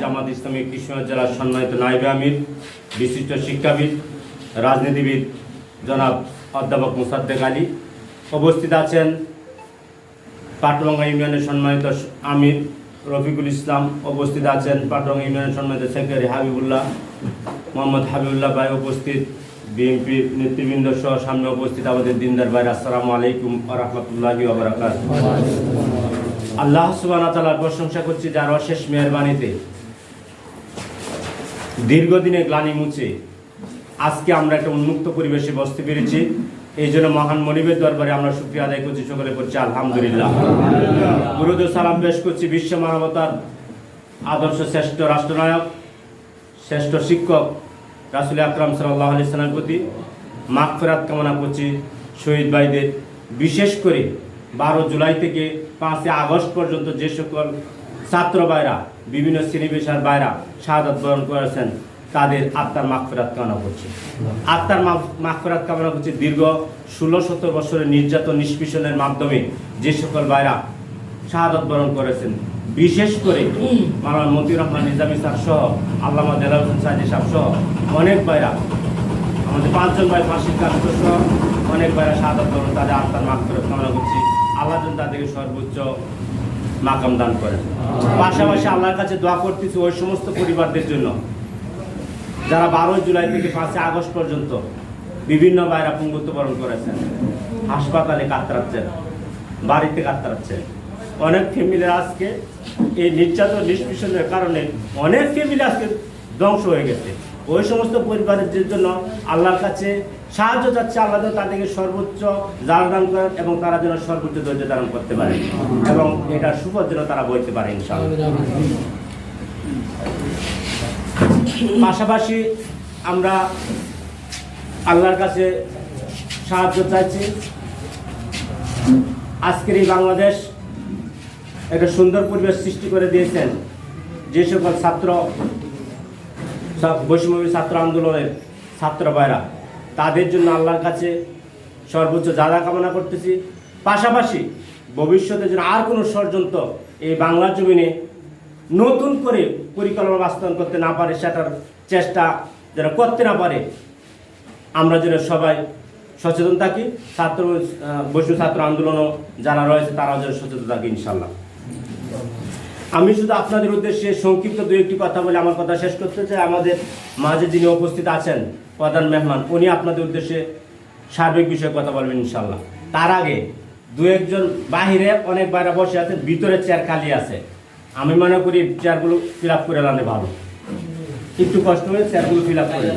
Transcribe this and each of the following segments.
জামাত ইসলামী কৃষ্ণগঞ্জ জেলার সম্মানিত নাইবে আমির, বিশিষ্ট শিক্ষাবিদ, রাজনীতিবিদ জনাব অধ্যাপক মুসাদ্দেক আলী উপস্থিত আছেন পাটরঙ্গা ইউনিয়নের সম্মানিত আমির রফিকুল ইসলাম, উপস্থিত আছেন পাটরঙ্গা ইউনিয়নের সম্মানিত সেক্রেটারি হাবিবুল্লাহ মোহাম্মদ হাবিবুল্লাহ ভাই উপস্থিত, বিএনপি নেতৃবৃন্দ সহ সামনে উপস্থিত আমাদের দিনদার ভাই আসসালামু আলাইকুম রহমতুল্লাহি আল্লাহ ওয়া প্রশংসা করছি যার অশেষ মেহেরবানিতে। দীর্ঘদিনে গ্লানি মুছে আজকে আমরা একটা উন্মুক্ত পরিবেশে বসতে পেরেছি। এই জন্য মহান মনিবের দরবারে আমরা শুক্রিয়া আদায় করছি, সকলে করছি আলহামদুলিল্লাহ। গুরুদ সালাম পেশ করছি বিশ্ব মানবতার আদর্শ শ্রেষ্ঠ রাষ্ট্রনায়ক, শ্রেষ্ঠ শিক্ষক রাসুল আকরাম সাল্লাহ আলি সাল্লামের প্রতি মাগফেরাত কামনা করছি শহীদ ভাইদের। বিশেষ করে বারো জুলাই থেকে পাঁচই আগস্ট পর্যন্ত যে সকল ছাত্র ভাইরা, বিভিন্ন শ্রেণি পেশার ভাইরা শাহাদত বরণ করেছেন, তাদের আত্মার মাগফেরাত কামনা করছি। আত্মার মাগফেরাত কামনা করছি দীর্ঘ ষোলো সত্তর বছরের নির্যাতন নিষ্পেষণের মাধ্যমে যে সকল ভাইরা শাহাদত বরণ করেছেন, বিশেষ করে মাওলানা মতিউর রহমান নিজামী স্যার সহ, আল্লামা দেলাল হোসেন সাহেব সহ অনেক ভাইরা, আমাদের পাঁচজন ভাই ফাঁসির কাজ সহ অনেক ভাইরা শাহাদত বরণ, তাদের আত্মার মাগ ফেরত কামনা করছি। আল্লাহ তাদেরকে সর্বোচ্চ মাকাম দান করেন। পাশাপাশি আল্লাহর কাছে দোয়া করতেছি ওই সমস্ত পরিবারদের জন্য। যারা বারোই জুলাই থেকে পাঁচই আগস্ট পর্যন্ত বিভিন্ন ভাইরা পুঙ্গত্ব বরণ করেছেন, হাসপাতালে কাতরাচ্ছেন, বাড়িতে কাতরাচ্ছেন। অনেক ফ্যামিলির আজকে এই নির্যাতন, নিষ্পেষণের কারণে অনেক ফ্যামিলি আজকে ধ্বংস হয়ে গেছে। ওই সমস্ত পরিবারের জন্য আল্লাহর কাছে সাহায্য চাচ্ছে, আল্লাহ তাদেরকে সর্বোচ্চ জাল দান করেন এবং তারা যেন সর্বোচ্চ ধৈর্য ধারণ করতে পারে এবং এটা সুফল যেন তারা বইতে পারে পাশাপাশি আমরা আল্লাহর কাছে সাহায্য চাইছি। আজকের এই বাংলাদেশ একটা সুন্দর পরিবেশ সৃষ্টি করে দিয়েছেন যে সকল ছাত্র সব বৈষম্য ছাত্র আন্দোলনের ছাত্র ভাইরা, তাদের জন্য আল্লাহর কাছে সর্বোচ্চ যাদা কামনা করতেছি। পাশাপাশি ভবিষ্যতে যেন আর কোনো ষড়যন্ত্র এই বাংলা জমিনে নতুন করে পরিকল্পনা বাস্তবায়ন করতে না পারে, সেটার চেষ্টা যেন করতে না পারে, আমরা যেন সবাই সচেতন থাকি। ছাত্র বৈষ্ণব ছাত্র আন্দোলনও যারা রয়েছে, তারাও যেন সচেতন থাকি ইনশাল্লাহ। আমি শুধু আপনাদের উদ্দেশ্যে সংক্ষিপ্ত দু একটি কথা বলে আমার কথা শেষ করতে চাই। আমাদের মাঝে যিনি উপস্থিত আছেন, প্রধান মেহমান, উনি আপনাদের উদ্দেশ্যে সার্বিক বিষয়ে কথা বলবেন ইনশাল্লাহ তার আগে দু একজন বাহিরে অনেক বাইরে বসে আছেন, ভিতরে চেয়ার খালি আছে। আমি মনে করি চেয়ারগুলো ফিল আপ করে আনলে ভালো। একটু কষ্ট হয়ে চেয়ারগুলো ফিল আপ করে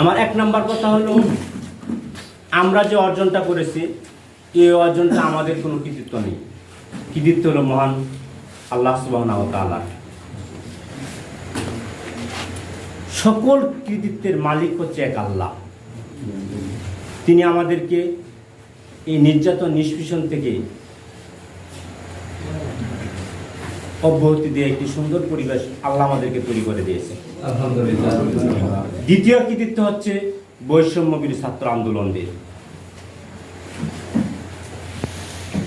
আমার এক নাম্বার কথা হলো, আমরা যে অর্জনটা করেছি, এই অর্জনটা আমাদের কোনো কৃতিত্ব নেই। কৃতিত্ব হলো মহান আল্লাহ সুবাহ সকল কৃতিত্বের মালিক হচ্ছে এক আল্লাহ। তিনি আমাদেরকে এই নির্যাতন নিষ্পেষণ থেকে অব্যাহতি দিয়ে একটি সুন্দর পরিবেশ আল্লাহ আমাদেরকে তৈরি করে দিয়েছে। দ্বিতীয় কৃতিত্ব হচ্ছে বৈষম্যবিরোধী ছাত্র আন্দোলনদের।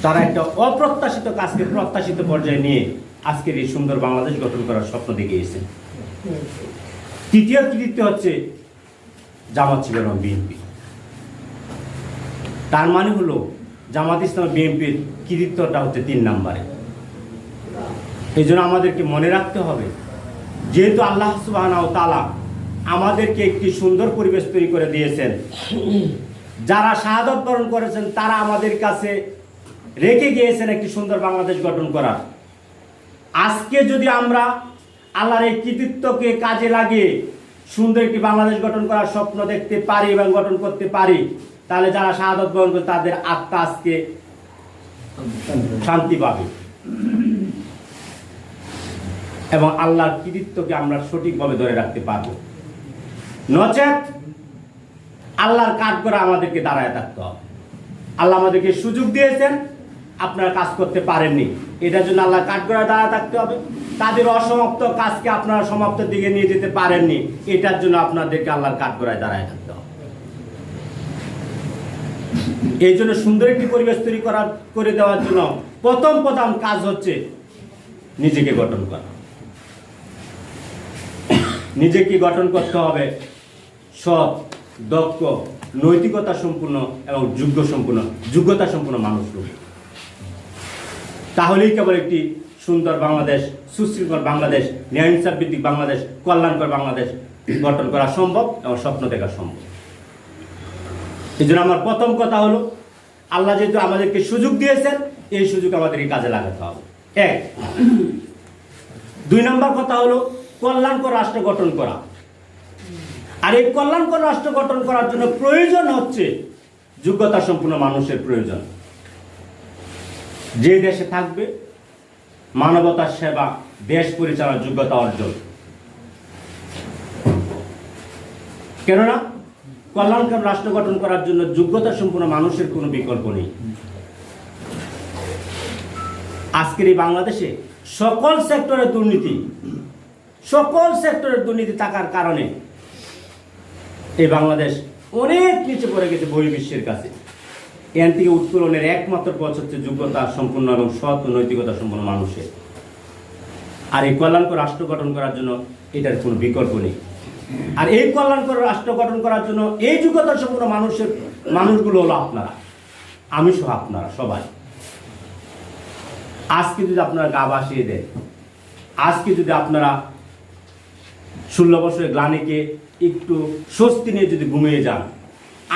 তারা একটা অপ্রত্যাশিত কাজকে প্রত্যাশিত পর্যায়ে নিয়ে আজকের এই সুন্দর বাংলাদেশ গঠন করার স্বপ্ন দেখিয়েছে। তৃতীয় কৃতিত্ব হচ্ছে জামাত এবং বিএনপি। তার মানে হলো জামাত ইসলাম বিএনপির কৃতিত্বটা হচ্ছে তিন নম্বরে। এই জন্য আমাদেরকে মনে রাখতে হবে, যেহেতু আল্লাহ সুবাহ তালা আমাদেরকে একটি সুন্দর পরিবেশ তৈরি করে দিয়েছেন, যারা শাহাদত বরণ করেছেন তারা আমাদের কাছে রেখে গিয়েছেন একটি সুন্দর বাংলাদেশ গঠন করার। আজকে যদি আমরা আল্লাহর এই কৃতিত্বকে কাজে লাগিয়ে সুন্দর একটি বাংলাদেশ গঠন করার স্বপ্ন দেখতে পারি এবং গঠন করতে পারি, তাহলে যারা শাহাদত বরণ করে তাদের আত্মা আজকে শান্তি পাবে। এবং আল্লাহর কৃতিত্বকে আমরা সঠিকভাবে ধরে রাখতে পারব। নচেত আল্লাহর কাজ করে আমাদেরকে দাঁড়ায় থাকতে হবে। আল্লাহ আমাদেরকে সুযোগ দিয়েছেন। আপনারা কাজ করতে পারেননি। এটার জন্য আল্লাহ কাঠ করে দাঁড়ায় থাকতে হবে। তাদের অসমাপ্ত কাজকে আপনারা সমাপ্তের দিকে নিয়ে যেতে পারেননি। এটার জন্য আপনাদেরকে আল্লাহর কাঠ করে দাঁড়ায় থাকতে হবে। এই জন্য সুন্দর একটি পরিবেশ তৈরি করার, করে দেওয়ার জন্য প্রথম প্রথম কাজ হচ্ছে নিজেকে গঠন করা। নিজেকে গঠন করতে হবে সৎ, দক্ষ, নৈতিকতা সম্পূর্ণ এবং যোগ্য সম্পূর্ণ, যোগ্যতা সম্পূর্ণ মানুষ রূপে তাহলেই কেবল একটি সুন্দর বাংলাদেশ, সুশৃঙ্খল বাংলাদেশ ন্যায় ভিত্তিক বাংলাদেশ, কল্যাণকর বাংলাদেশ গঠন করা সম্ভব এবং স্বপ্ন দেখা সম্ভব। এই জন্য আমার প্রথম কথা হলো, আল্লাহ যেহেতু আমাদেরকে সুযোগ দিয়েছেন, এই সুযোগ আমাদেরকে কাজে লাগাতে হবে। এক। দুই নম্বর কথা হলো, কল্যাণকর রাষ্ট্র গঠন করা। আর এই কল্যাণকর রাষ্ট্র গঠন করার জন্য প্রয়োজন হচ্ছে যোগ্যতা সম্পূর্ণ মানুষের প্রয়োজন। যে দেশে থাকবে, মানবতার সেবা, দেশ পরিচালনার যোগ্যতা অর্জন। কেননা কল্যাণকর রাষ্ট্র গঠন করার জন্য যোগ্যতা সম্পূর্ণ মানুষের কোনো বিকল্প নেই। আজকের এই বাংলাদেশে সকল সেক্টরের দুর্নীতি, সকল সেক্টরের দুর্নীতি থাকার কারণে এই বাংলাদেশ অনেক নিচে পড়ে গেছে বহির্বিশ্বের কাছে। এন থেকে উত্তোলনের একমাত্র পথ হচ্ছে যোগ্যতা সম্পূর্ণ এবং সৎ নৈতিকতা সম্পন্ন মানুষের। আর এই কল্যাণকর রাষ্ট্র গঠন করার জন্য এটার কোনো বিকল্প নেই। আর এই কল্যাণকর রাষ্ট্র গঠন করার জন্য এই যোগ্যতা সম্পন্ন মানুষের, মানুষগুলো হলো আপনারা। আমি সহ আপনারা সবাই। আজকে যদি আপনারা গা বাসিয়ে দেন, আজকে যদি আপনারা ষোলো বছরের গ্লানিকে একটু স্বস্তি নিয়ে যদি ঘুমিয়ে যান,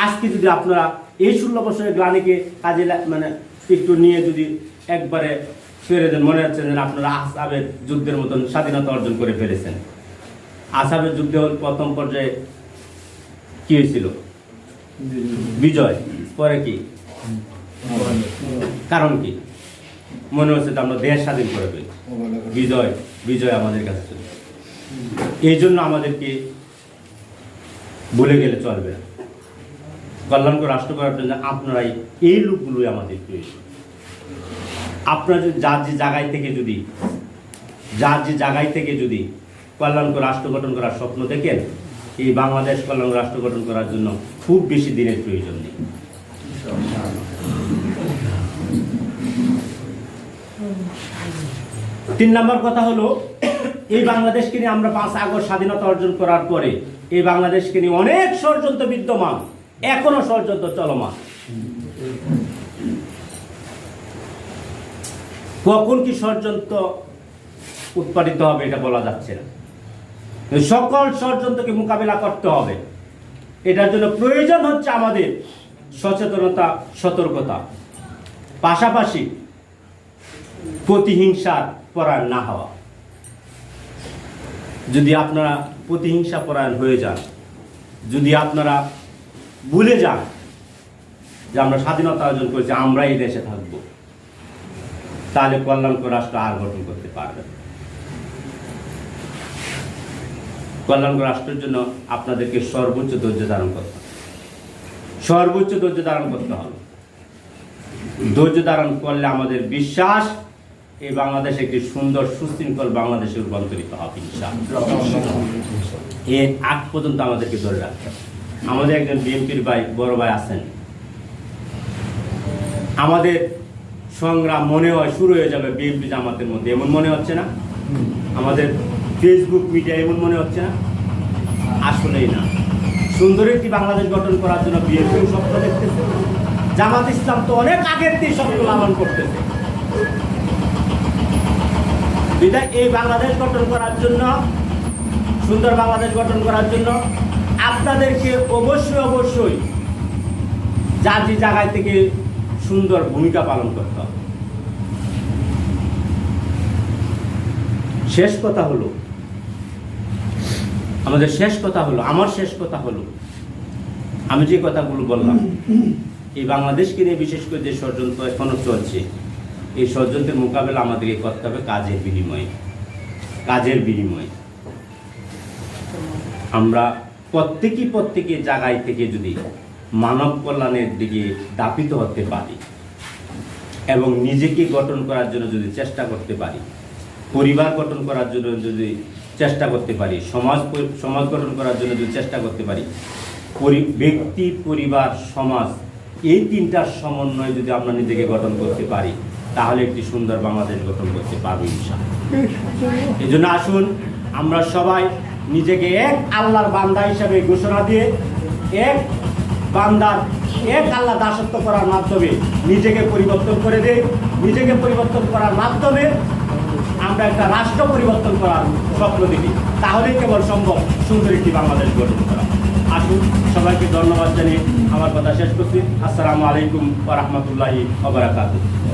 আজকে যদি আপনারা এই ষোলো বছরের গ্লানিকে কাজে মানে একটু নিয়ে যদি একবারে ফেরে দেন, মনে হচ্ছে যেন আপনারা আসাবের যুদ্ধের মতন স্বাধীনতা অর্জন করে ফেলেছেন। আসামের যুদ্ধে প্রথম পর্যায়ে কি হয়েছিল? বিজয়। পরে কি? কারণ কি? মনে হচ্ছে যে আমরা দেশ স্বাধীন করে ফেলি বিজয় বিজয় আমাদের কাছে এই জন্য আমাদেরকে ভুলে গেলে চলবে না। কল্যাণকর রাষ্ট্র করার জন্য আপনারাই এই লোকগুলোই আমাদের প্রয়োজন আপনারা যদি যার যে জায়গায় থেকে যদি, যার যে জায়গায় থেকে যদি কল্যাণকর রাষ্ট্র গঠন করার স্বপ্ন দেখেন, এই বাংলাদেশ কল্যাণ রাষ্ট্র গঠন করার জন্য খুব বেশি দিনের প্রয়োজন নেই। তিন নম্বর কথা হলো, এই বাংলাদেশকে নিয়ে আমরা পাঁচ আগস্ট স্বাধীনতা অর্জন করার পরে এই বাংলাদেশকে নিয়ে অনেক ষড়যন্ত্র বিদ্যমান। এখনও ষড়যন্ত্র চলমান। কখন কি ষড়যন্ত্র উৎপাদিত হবে এটা বলা যাচ্ছে না। সকল ষড়যন্ত্রকে মোকাবিলা করতে হবে। এটার জন্য প্রয়োজন হচ্ছে আমাদের সচেতনতা, সতর্কতা। পাশাপাশি প্রতিহিংসার পরায়ণ না হওয়া। যদি আপনারা প্রতিহিংসা পরায়ণ হয়ে যান, যদি আপনারা ভুলে যান যে আমরা স্বাধীনতা অর্জন করেছি, আমরা এই দেশে থাকব। তাহলে কল্যাণকর রাষ্ট্র আর গঠন করতে পারবে কল্যাণকর রাষ্ট্রের জন্য আপনাদেরকে সর্বোচ্চ ধৈর্য ধারণ করতে হবে। সর্বোচ্চ ধৈর্য ধারণ করতে হবে। ধৈর্য ধারণ করলে আমাদের বিশ্বাস এই বাংলাদেশ একটি সুন্দর, সুশৃঙ্খল বাংলাদেশে রূপান্তরিত হবে। এর আগ পর্যন্ত আমাদেরকে ধরে রাখতে হবে। আমাদের একজন বিএনপির ভাই, বড় ভাই আছেন। আমাদের সংগ্রাম মনে হয় শুরু হয়ে যাবে বিএনপি জামাতের মধ্যে, এমন মনে হচ্ছে না? আমাদের ফেসবুক মিডিয়া এমন মনে হচ্ছে না? আসলেই না। সুন্দর একটি বাংলাদেশ গঠন করার জন্য বিএনপি স্বপ্ন দেখতেছে। জামাত ইসলাম তো অনেক আগের থেকে স্বপ্ন লালন করতেছে। এই বাংলাদেশ গঠন করার জন্য, সুন্দর বাংলাদেশ গঠন করার জন্য আপনাদেরকে অবশ্যই অবশ্যই যার যে জায়গায় থেকে সুন্দর ভূমিকা পালন করতে হবে। শেষ কথা হলো, আমাদের শেষ কথা হলো, আমার শেষ কথা হলো, আমি যে কথাগুলো বললাম, এই বাংলাদেশকে নিয়ে বিশেষ করে যে ষড়যন্ত্র এখনও চলছে, এই ষড়যন্ত্রের মোকাবেলা আমাদেরকে করতে হবে কাজের বিনিময়ে কাজের বিনিময়ে। আমরা প্রত্যেকই প্রত্যেকের জায়গায় থেকে যদি মানব কল্যাণের দিকে দাপিত হতে পারি এবং নিজেকে গঠন করার জন্য যদি চেষ্টা করতে পারি পরিবার গঠন করার জন্য যদি চেষ্টা করতে পারি সমাজ সমাজ গঠন করার জন্য যদি চেষ্টা করতে পারি ব্যক্তি পরিবার সমাজ এই তিনটার সমন্বয় যদি আমরা নিজেকে গঠন করতে পারি তাহলে একটি সুন্দর বাংলাদেশ গঠন করতে পারব ইনশাআল্লাহ। এই জন্য আসুন আমরা সবাই নিজেকে এক আল্লাহর বান্দা হিসাবে ঘোষণা দিয়ে, এক বান্দার এক আল্লাহ দাসত্ব করার মাধ্যমে নিজেকে পরিবর্তন করে দেয়। নিজেকে পরিবর্তন করার মাধ্যমে আমরা একটা রাষ্ট্র পরিবর্তন করার স্বপ্ন দেখি। তাহলেই কেবল সম্ভব সুন্দর একটি বাংলাদেশ গঠন করা আসুন, সবাইকে ধন্যবাদ জানিয়ে আমার কথা শেষ করছি। আসসালামু আলাইকুম রাহমাতুল্লাহি ওয়া বারাকাতুহু।